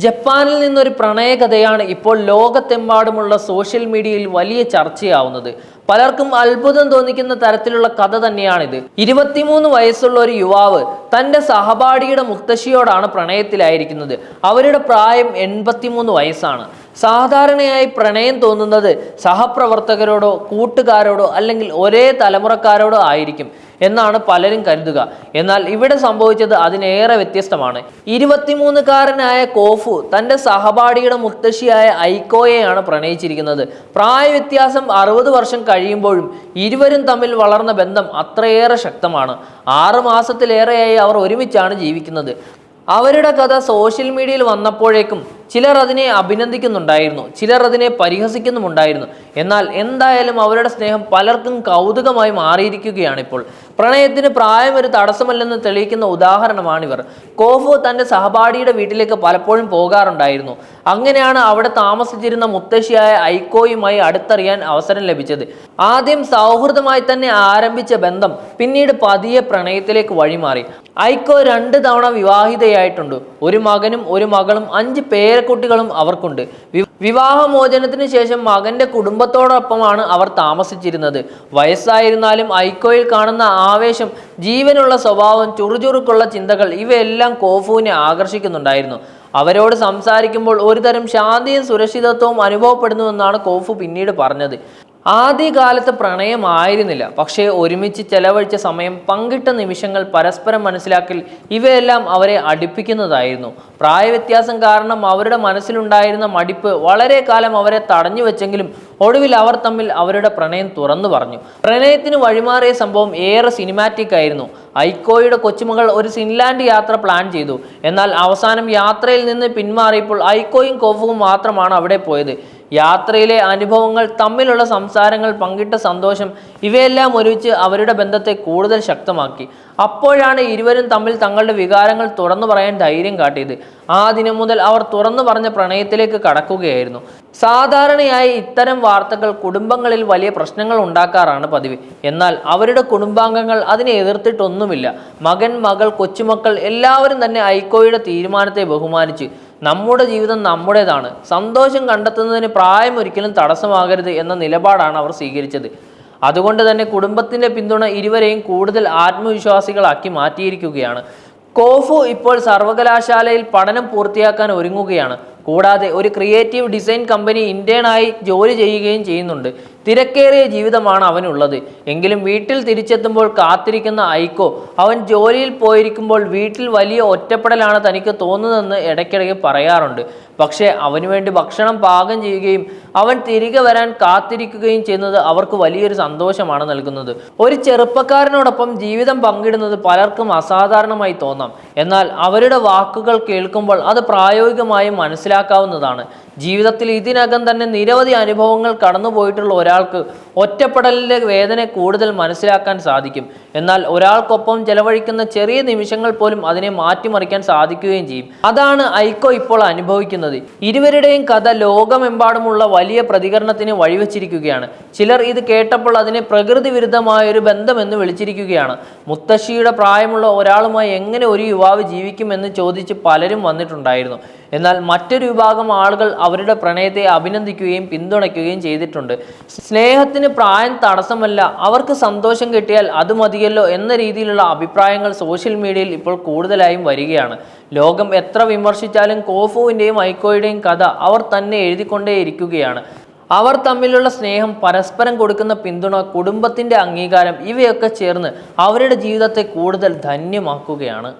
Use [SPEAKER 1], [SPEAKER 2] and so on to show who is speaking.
[SPEAKER 1] ജപ്പാനിൽ നിന്നൊരു പ്രണയകഥയാണ് ഇപ്പോൾ ലോകത്തെമ്പാടുമുള്ള സോഷ്യൽ മീഡിയയിൽ വലിയ ചർച്ചയാവുന്നത്. പലർക്കും അത്ഭുതം തോന്നിക്കുന്ന തരത്തിലുള്ള കഥ തന്നെയാണിത്. ഇരുപത്തിമൂന്ന് വയസ്സുള്ള ഒരു യുവാവ് തന്റെ സഹപാഠിയുടെ മുത്തശ്ശിയോടാണ് പ്രണയത്തിലായിരിക്കുന്നത്. അവരുടെ പ്രായം എൺപത്തിമൂന്ന് വയസ്സാണ്. സാധാരണയായി പ്രണയം തോന്നുന്നത് സഹപ്രവർത്തകരോടോ കൂട്ടുകാരോടോ അല്ലെങ്കിൽ ഒരേ തലമുറക്കാരോടോ ആയിരിക്കും എന്നാണ് പലരും കരുതുക. എന്നാൽ ഇവിടെ സംഭവിച്ചത് അതിനേറെ വ്യത്യസ്തമാണ്. ഇരുപത്തിമൂന്നുകാരനായ കോഫു തന്റെ സഹപാഠിയുടെ മുത്തശ്ശിയായ ഐക്കോയെയാണ് പ്രണയിച്ചിരിക്കുന്നത്. പ്രായവ്യത്യാസം അറുപത് വർഷം കഴിയുമ്പോഴും ഇരുവരും തമ്മിൽ വളർന്ന ബന്ധം അത്രയേറെ ശക്തമാണ്. ആറ് മാസത്തിലേറെയായി അവർ ഒരുമിച്ചാണ് ജീവിക്കുന്നത്. അവരുടെ കഥ സോഷ്യൽ മീഡിയയിൽ വന്നപ്പോഴേക്കും ചിലർ അതിനെ അഭിനന്ദിക്കുന്നുണ്ടായിരുന്നു ചിലർ അതിനെ പരിഹസിക്കുന്നുമുണ്ടായിരുന്നു. എന്നാൽ എന്തായാലും അവരുടെ സ്നേഹം പലർക്കും കൗതുകമായി മാറിയിരിക്കുകയാണ് ഇപ്പോൾ പ്രണയത്തിന് പ്രായം ഒരു തടസ്സമല്ലെന്ന് തെളിയിക്കുന്ന ഉദാഹരണമാണിവർ. കോഫു തന്റെ സഹപാഠിയുടെ വീട്ടിലേക്ക് പലപ്പോഴും പോകാറുണ്ടായിരുന്നു. അങ്ങനെയാണ് അവിടെ താമസിച്ചിരുന്ന മുത്തശ്ശിയായ ഐക്കോയുമായി അടുത്തറിയാൻ അവസരം ലഭിച്ചത്. ആദ്യം സൗഹൃദമായി തന്നെ ആരംഭിച്ച ബന്ധം പിന്നീട് പതിയെ പ്രണയത്തിലേക്ക് വഴിമാറി. ഐക്കോ രണ്ട് തവണ വിവാഹിതയായിട്ടുണ്ട്. ഒരു മകനും ഒരു മകളും അഞ്ച് പേരക്കുട്ടികളും അവർക്കുണ്ട്. വിവാഹമോചനത്തിന് ശേഷം മകന്റെ കുടുംബത്തോടൊപ്പമാണ് അവർ താമസിച്ചിരുന്നത്. വയസ്സായിരുന്നാലും ഐക്കോയിൽ കാണുന്ന ആവേശം ജീവനുള്ള സ്വഭാവം ചുറുചുറുക്കുള്ള ചിന്തകൾ ഇവയെല്ലാം കോഫുവിനെ ആകർഷിക്കുന്നുണ്ടായിരുന്നു. അവരോട് സംസാരിക്കുമ്പോൾ ഒരുതരം ശാന്തിയും സുരക്ഷിതത്വവും അനുഭവപ്പെടുന്നുവെന്നാണ് കോഫു പിന്നീട് പറഞ്ഞത്. ആദ്യകാലത്ത് പ്രണയമായിരുന്നില്ല. പക്ഷേ ഒരുമിച്ച് ചെലവഴിച്ച സമയം പങ്കിട്ട നിമിഷങ്ങൾ പരസ്പരം മനസ്സിലാക്കൽ ഇവയെല്ലാം അവരെ അടുപ്പിക്കുന്നതായിരുന്നു. പ്രായവ്യത്യാസം കാരണം അവരുടെ മനസ്സിലുണ്ടായിരുന്ന മടിപ്പ് വളരെ കാലം അവരെ തടഞ്ഞു വെച്ചെങ്കിലും ഒടുവിൽ അവർ തമ്മിൽ അവരുടെ പ്രണയം തുറന്നു പറഞ്ഞു. പ്രണയത്തിന് വഴിമാറിയ സംഭവം ഏറെ സിനിമാറ്റിക് ആയിരുന്നു. ഐക്കോയുടെ കൊച്ചുമകൾ ഒരു ഫിൻലാൻഡ് യാത്ര പ്ലാൻ ചെയ്തു. എന്നാൽ അവസാനം യാത്രയിൽ നിന്ന് പിന്മാറിയപ്പോൾ ഐക്കോയും കോഫുവും മാത്രമാണ് അവിടെ പോയത്. യാത്രയിലെ അനുഭവങ്ങൾ തമ്മിലുള്ള സംസാരങ്ങൾ പങ്കിട്ട സന്തോഷം ഇവയെല്ലാം ഒരുമിച്ച് അവരുടെ ബന്ധത്തെ കൂടുതൽ ശക്തമാക്കി. അപ്പോഴാണ് ഇരുവരും തമ്മിൽ തങ്ങളുടെ വികാരങ്ങൾ തുറന്നു പറയാൻ ധൈര്യം കാട്ടിയത്. ആ ദിനം മുതൽ അവർ തുറന്നു പറഞ്ഞ പ്രണയത്തിലേക്ക് കടക്കുകയായിരുന്നു. സാധാരണയായി ഇത്തരം വാർത്തകൾ കുടുംബങ്ങളിൽ വലിയ പ്രശ്നങ്ങൾ ഉണ്ടാക്കാറാണ് പതിവ്. എന്നാൽ അവരുടെ കുടുംബാംഗങ്ങൾ അതിനെ എതിർത്തിട്ടൊന്നുമില്ല. മകൻ മകൾ കൊച്ചുമക്കൾ എല്ലാവരും തന്നെ ഐക്കോയുടെ തീരുമാനത്തെ ബഹുമാനിച്ച് നമ്മുടെ ജീവിതം നമ്മുടേതാണ്. സന്തോഷം കണ്ടെത്തുന്നതിന് പ്രായം ഒരിക്കലും തടസ്സമാകരുത് എന്ന നിലപാടാണ് അവർ സ്വീകരിച്ചത്. അതുകൊണ്ട് തന്നെ കുടുംബത്തിന്റെ പിന്തുണ ഇരുവരെയും കൂടുതൽ ആത്മവിശ്വാസികളാക്കി മാറ്റിയിരിക്കുകയാണ്. കോഫു ഇപ്പോൾ സർവകലാശാലയിൽ പഠനം പൂർത്തിയാക്കാൻ ഒരുങ്ങുകയാണ്. കൂടാതെ ഒരു ക്രിയേറ്റീവ് ഡിസൈൻ കമ്പനി ഇന്റേണായി ജോലി ചെയ്യുകയും ചെയ്യുന്നുണ്ട്. തിരക്കേറിയ ജീവിതമാണ് അവനുള്ളത്. എങ്കിലും വീട്ടിൽ തിരിച്ചെത്തുമ്പോൾ കാത്തിരിക്കുന്ന ഐക്കോ അവൻ ജോലിയിൽ പോയിരിക്കുമ്പോൾ വീട്ടിൽ വലിയ ഒറ്റപ്പെടലാണ് തനിക്ക് തോന്നുന്നതെന്ന് ഇടയ്ക്കിടയ്ക്ക് പറയാറുണ്ട്. പക്ഷേ അവന് വേണ്ടി ഭക്ഷണം പാകം ചെയ്യുകയും അവൻ തിരികെ വരാൻ കാത്തിരിക്കുകയും ചെയ്യുന്നത് അവർക്ക് വലിയൊരു സന്തോഷമാണ് നൽകുന്നത്. ഒരു ചെറുപ്പക്കാരനോടൊപ്പം ജീവിതം പങ്കിടുന്നത് പലർക്കും അസാധാരണമായി തോന്നാം. എന്നാൽ അവരുടെ വാക്കുകൾ കേൾക്കുമ്പോൾ അത് പ്രായോഗികമായും മനസ്സിലാക്കാവുന്നതാണ്. ജീവിതത്തിൽ ഇതിനകം തന്നെ നിരവധി അനുഭവങ്ങൾ കടന്നുപോയിട്ടുള്ള ഒരാൾക്ക് ഒറ്റപ്പെടലിന്റെ വേദന കൂടുതൽ മനസ്സിലാക്കാൻ സാധിക്കും. എന്നാൽ ഒരാൾക്കൊപ്പം ചെലവഴിക്കുന്ന ചെറിയ നിമിഷങ്ങൾ പോലും അതിനെ മാറ്റിമറിക്കാൻ സാധിക്കുകയും ചെയ്യും. അതാണ് ഐക്കോ ഇപ്പോൾ അനുഭവിക്കുന്നത്. ഇരുവരുടെയും കഥ ലോകമെമ്പാടുമുള്ള വലിയ പ്രതികരണത്തിന് വഴിവെച്ചിരിക്കുകയാണ്. ചിലർ ഇത് കേട്ടപ്പോൾ അതിനെ പ്രകൃതി വിരുദ്ധമായ ഒരു ബന്ധമെന്ന് വിളിച്ചിരിക്കുകയാണ്. മുത്തശ്ശിയുടെ പ്രായമുള്ള ഒരാളുമായി എങ്ങനെ ഒരു യുവാവ് ജീവിക്കുമെന്ന് ചോദിച്ച് പലരും വന്നിട്ടുണ്ടായിരുന്നു. എന്നാൽ മറ്റൊരു വിഭാഗം ആളുകൾ അവരുടെ പ്രണയത്തെ അഭിനന്ദിക്കുകയും പിന്തുണയ്ക്കുകയും ചെയ്തിട്ടുണ്ട്. സ്നേഹത്തിന് പ്രായം തടസ്സമല്ല. അവർക്ക് സന്തോഷം കിട്ടിയാൽ അത് മതിയല്ലോ എന്ന രീതിയിലുള്ള അഭിപ്രായങ്ങൾ സോഷ്യൽ മീഡിയയിൽ ഇപ്പോൾ കൂടുതലായും വരികയാണ്. ലോകം എത്ര വിമർശിച്ചാലും കോഫുവിന്റെയും ഐക്കോയുടെയും കഥ അവർ തന്നെ എഴുതിക്കൊണ്ടേയിരിക്കുകയാണ്. അവർ തമ്മിലുള്ള സ്നേഹം പരസ്പരം കൊടുക്കുന്ന പിന്തുണ കുടുംബത്തിന്റെ അംഗീകാരം ഇവയൊക്കെ ചേർന്ന് അവരുടെ ജീവിതത്തെ കൂടുതൽ ധന്യമാക്കുകയാണ്.